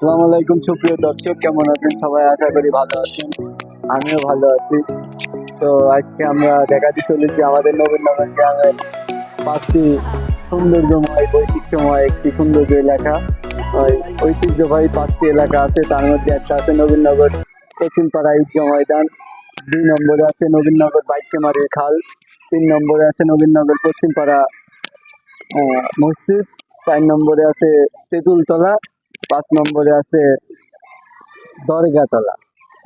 আসসালামু আলাইকুম, সুপ্রিয় দর্শক, কেমন আছেন? সবাই আশা করি ভালো আছেন। আমিও ভালো আছি। তো আজকে আমরা দেখাতে চলেছি আমাদের নবীনগর গ্রামের পাঁচটি সৌন্দর্যময়, বৈশিষ্ট্যময় একটি সৌন্দর্য এলাকা। ঐতিহ্যবাহী পাঁচটি এলাকা আছে, তার মধ্যে একটা আছে নবীনগর পশ্চিমপাড়া ঈদগাহ ময়দান। দুই নম্বরে আছে নবীনগর বাইকেমারির খাল। তিন নম্বরে আছে নবীনগর পশ্চিমপাড়া মসজিদ। চার নম্বরে আছে তেঁতুলতলা। পাঁচ নম্বরে আছে দরগাতলা।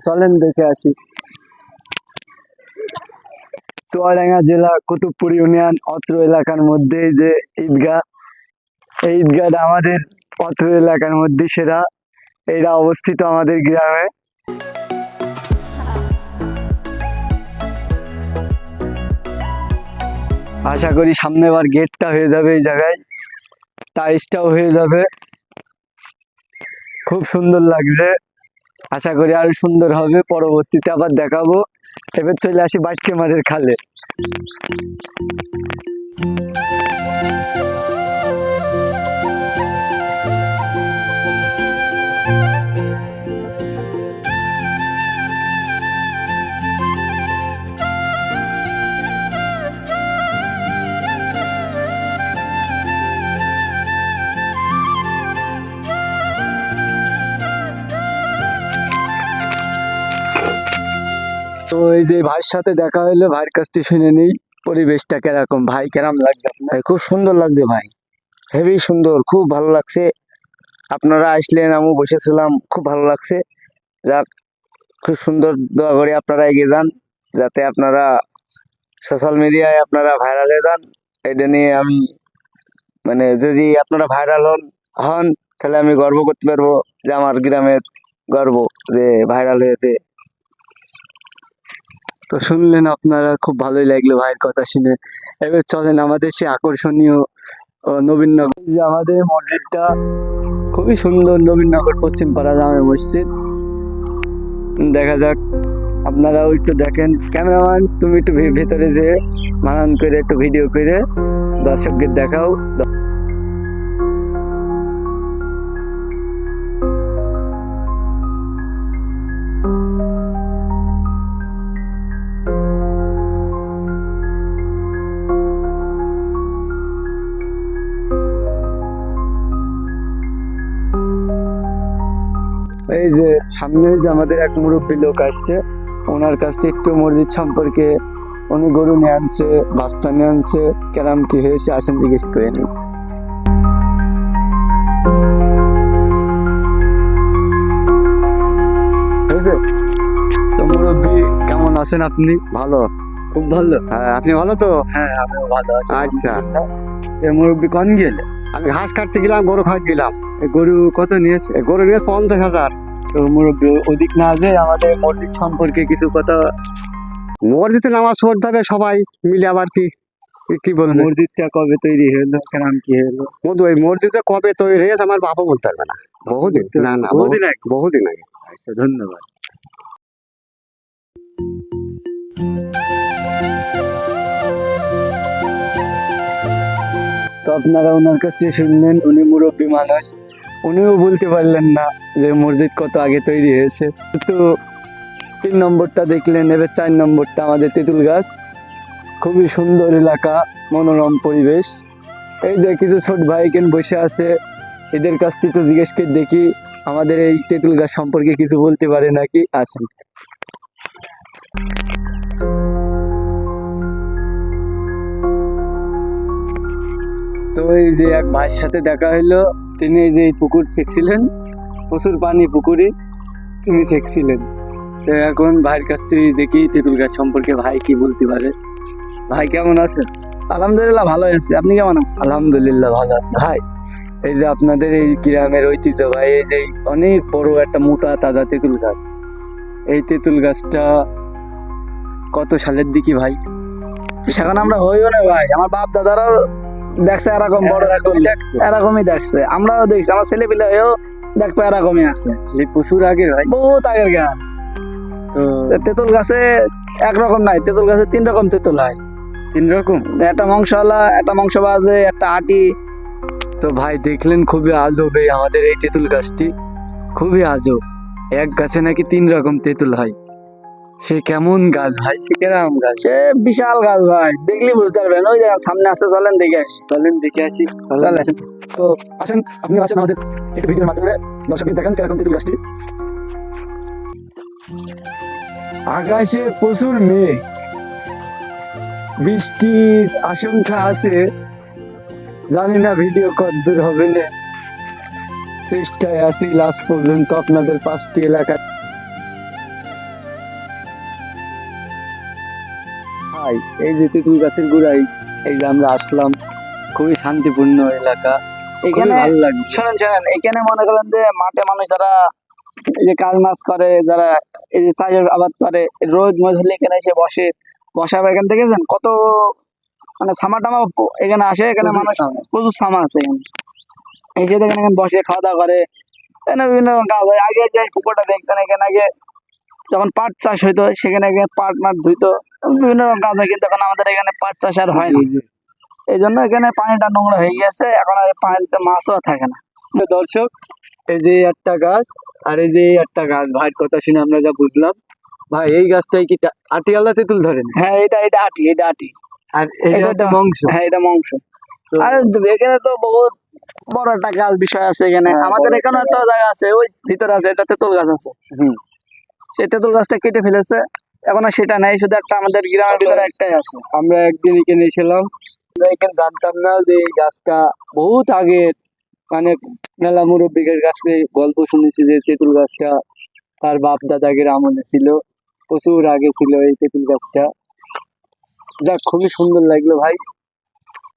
চলেন দেখে আসি। চুয়াডাঙ্গা জেলা কুতুবপুর ইউনিয়ন অত্র এলাকার মধ্যে যে ঈদগাহ, এই ঈদগাহটা আমাদের অত্র এলাকার মধ্যে সেরা। এটা অবস্থিত আমাদের গ্রামে। আশা করি সামনে বার গেটটা হয়ে যাবে এই জায়গায়। টাইসটাও হয়ে যাবে। খুব সুন্দর লাগছে। আশা করি আরও সুন্দর হবে, পরবর্তীতে আবার দেখাবো। এবার চলে আসি বাটকে মারের খালে। তো এই যে ভাইয়ের সাথে দেখা হলো ভাইয়ের কাছ থেকে শুনে নেই, পরিবেশটা কীরকম? ভাই, কেরাম লাগছে ভাই, খুব সুন্দর লাগছে ভাই। হেভি সুন্দর, খুব ভালো লাগছে। আপনারা আসলেন আমি বসেছিলাম, খুব ভালো লাগছে। যাক, খুব সুন্দর দোয়া করে আপনারা এগিয়ে যান, যাতে আপনারা সোশ্যাল মিডিয়ায় আপনারা ভাইরাল হয়ে যান। এটা নিয়ে আমি মানে যদি আপনারা ভাইরাল হন হন, তাহলে আমি গর্ব করতে পারব যে আমার গ্রামের গর্ব যে ভাইরাল হয়েছে। তো শুনলেন আপনারা, খুব ভালোই লাগল ভাইয়ের কথা শুনে। এবার চলেন আমাদের সে আকর্ষণীয় নবীনগর যে আমাদের মসজিদটা, খুবই সুন্দর নবীনগর পশ্চিম পাড়া জামে মসজিদ। দেখা যাক, আপনারাও একটু দেখেন। ক্যামেরাম্যান, তুমি একটু ভেতরে যে মানান করে একটু ভিডিও করে দর্শকদের দেখাও। এই যে সামনে যে আমাদের এক মুরব্বী লোক আসছে ওনার কাছ থেকে একটু মসজিদ সম্পর্কে উনি গরু নিয়ে আনছে বাস্তা নিয়ে আনছে কেরাম কি হয়েছে আসেন জিজ্ঞেস করে নি তো মুরব্বী কেমন আছেন আপনি? ভালো? খুব ভালো। হ্যাঁ আপনি ভালো তো? হ্যাঁ আমিও ভালো আছি। আচ্ছা। মুরব্বী কন গেলে? আমি ঘাস কাটতে গেলাম গরু খাওয়াতে গেলাম। গরু কত নিয়েছে? গরু নিয়ে পঞ্চাশ হাজার। তো মুরব্বী ওদিক না যে আমাদের মসজিদ সম্পর্কে কিছু কথা? মসজিদে নামাজ পড়তে হবে সবাই মিলে আবার কি কি- বলব? মসজিদটা কবে তৈরি হলো? কি হলো? মধু ওই মসজিদে কবে তৈরি হয়েছে আমার বাবা বলতে পারবে না। বহুদিন না না বহুদিন আগে? বহুদিন আগে। আচ্ছা ধন্যবাদ। তো আপনারা ওনার কাছ থেকে শুনলেন উনি মুরব্বী মানুষ। উনিও বলতে পারলেন না যে মসজিদ কত আগে তৈরি হয়েছে। তো তিন নম্বরটা দেখলেন, এবার চার নম্বরটা আমাদের তেঁতুল গাছ। খুবই সুন্দর এলাকা, মনোরম পরিবেশ। এই যে কিছু ছোট ভাই কেন বসে আছে, এদের কাছ থেকে জিজ্ঞেস করে দেখি, আমাদের এই তেঁতুল গাছ সম্পর্কে কিছু বলতে পারে নাকি? আসেন। তো এই যে এক ভাইয়ের সাথে দেখা হইল তিনি যে পুকুর ছেঁকছিলেন প্রচুর পানি পুকুরে তিনি ছেঁকছিলেন। তো এখন ভাইয়ের কাছ থেকে দেখি তেঁতুল গাছ সম্পর্কে ভাই কি বলতে পারে। ভাই কেমন আছেন? আলহামদুলিল্লাহ ভালো আছে। আপনি কেমন আছেন? আলহামদুলিল্লাহ ভালো আছে। ভাই এই যে আপনাদের এই গ্রামের ঐতিহ্য ভাই এই যে অনেক বড় একটা মোটা তাজা তেঁতুল গাছ। এই তেঁতুল গাছটা কত সালের দিকে ভাই? সেখানে আমরা হইও না ভাই। আমার বাপ দাদারাও দেখছে এরকম বড় তেঁতুল এরকমই দেখছে। আমরাও দেখছি আমার ছেলে পিলে হয়েও দেখবে এরকমই আছে। প্রচুর আগে ভাই। বহুত আগের গাছ। তেঁতুল গাছে একরকম নাই তেঁতুল গাছে তিন রকম তেঁতুল হয়। তিন রকম? একটা মাংসওয়ালা একটা মাংস বাজে একটা আটি। তো ভাই দেখলেন খুবই আজব এই আমাদের এই তেঁতুল গাছটি। খুবই আজব। এক গাছে নাকি তিন রকম তেঁতুল হয়। সে কেমন গাছ ভাই? সে কেরাম গাছ? সে বিশাল গাছ ভাই দেখলে বুঝতে পারবেন। ওই জায়গা সামনে আছে চলেন দেখে আসি। চলেন দেখে আসি চলে তো আসেন আপনি আসেন আমাদের একটু ভিডিওর মাধ্যমে। দর্শকদের দেখান কীরকম তেঁতুল গাছটি। আকাশে প্রচুর মেঘ। বৃষ্টির আশঙ্কা আছে। জানি না ভিডিও কতদূর হবে না। চেষ্টায় আছি লাস্ট পর্যন্ত আপনাদের পাঁচটি এলাকা হাই এই যে তেঁতুল গাছের গুড়াই এই যে আমরা আসলাম খুবই শান্তিপূর্ণ এলাকা এখানে ভালো লাগছে। শোনেন শোনেন এখানে মনে করেন যে মাঠে মানুষ যারা এই যে কাজ মাছ করে যারা এই যে চাষের আবাদ করে রোদ মজ হলে এখানে এসে বসে বসা বা এখান থেকে যান। কত মানে সামা টামা এখানে আসে এখানে মানুষ। প্রচুর সামা আছে এখানে। এসে দেখেন এখানে বসে খাওয়া দাওয়া করে এখানে বিভিন্ন রকম কাজ হয়। আগে যে পুকুরটা দেখতেন এখানে আগে যখন পাট চাষ হইতো সেখানে আগে পাট মাঠ ধুইতো। বিভিন্ন রকম কাজ হয় কিন্তু এখন আমাদের এখানে পাট চাষ আর হয় না। এই জন্য এখানে পানিটা নোংরা হয়ে গেছে এখন আর পানিতে মাছও থাকে না। দর্শক এই যে একটা গাছ আর এই যে একটা গাছ ভাইয়ের কথা শুনে আমরা যা বুঝলাম ভাই এই গাছটাই কি টা- আটিয়ালা তেঁতুল ধরে না হ্যাঁ এটা এটা আটি এটা আটি। আর এটা বংশ। হ্যাঁ এটা মাংস আর এখানে তো বহুত বড় একটা গাছ বিষয় আছে এখানে। হ্যাঁ, আমাদের এখানে একটা জায়গা আছে ওই ভিতরে আছে এটা তেঁতুল গাছ আছে। হুম। সেই তেঁতুল গাছটা কেটে ফেলেছে। এখন সেটা নাই শুধু একটা আমাদের গ্রামের ভিতরে একটাই আছে। আমরা একদিন এখানে এসেছিলাম এখানে জানতাম না যে এই গাছটা বহুত আগে মানে মেলা মুরব্বীদের কাছে গল্প শুনেছি যে তেঁতুল গাছটা তার বাপ দাদাগের আমলে ছিল প্রচুর আগে ছিল এই তেঁতুল গাছটা। যাক খুবই সুন্দর লাগল ভাই।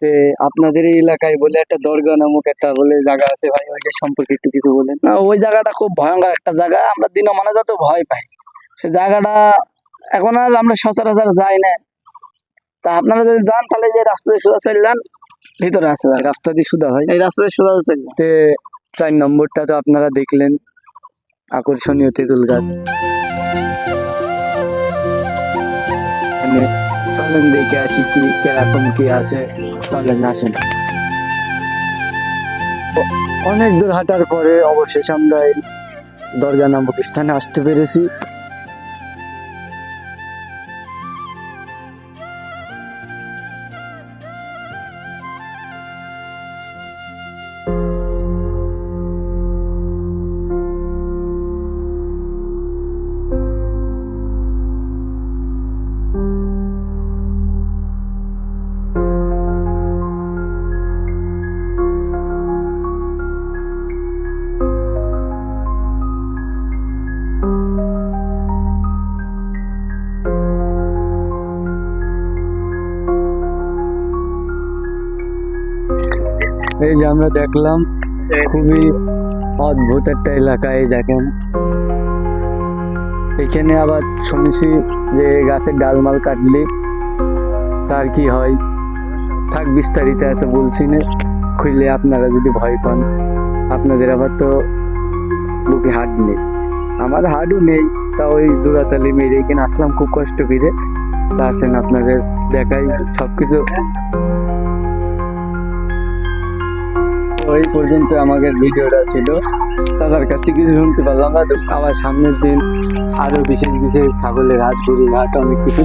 তে আপনাদের এই এলাকায় বলে একটা দরগা নামক একটা বলে জায়গা আছে ভাই ওইটার সম্পর্কে একটু কিছু বলেন। না, ওই জায়গাটা খুব ভয়ঙ্কর একটা জায়গা আমরা দিন মানে যত ভয় পাই। সে জায়গাটা এখন আর আমরা সচরাচর যাই না। তা আপনারা যদি যান তাহলে যে রাস্তা দিয়ে সোজা চলে যান ভিতরে আছে রাস্তা দিয়ে সুদা হয়? এই রাস্তা দিয়ে সোজা চলে যান। তে চার নম্বরটা তো আপনারা দেখলেন আকর্ষণীয় তেঁতুল গাছ। চলেন দেখে আসি কি কীরকম কি আছে। চলেন আসেন। অনেক দূর হাঁটার পরে অবশেষে আমরা এই দরগা নামক স্থানে আসতে পেরেছি। যে আমরা দেখলাম, খুবই অদ্ভুত একটা এলাকায় দেখেন। এখানে আবার শুনেছি যে গাছের ডালমাল কাটলে তার কি হয়? থাক বিস্তারিত এত বলছি না খুললে আপনারা যদি ভয় পান। আপনাদের আবার তো বুকে হাট নেই। আমার হাটও নেই তা ওই জোড়াতালি মেরে এখানে আসলাম, খুব কষ্ট করে। তা আসেন আপনাদের দেখাই, সবকিছু ওই পর্যন্ত আমাদের ভিডিওটা ছিল। তাদের কাছ থেকে কিছু শুনতে পারলাম না। আবার সামনের দিন আরও বিশেষ বিশেষ ছাগলের হাট গরুর হাট অনেক কিছু।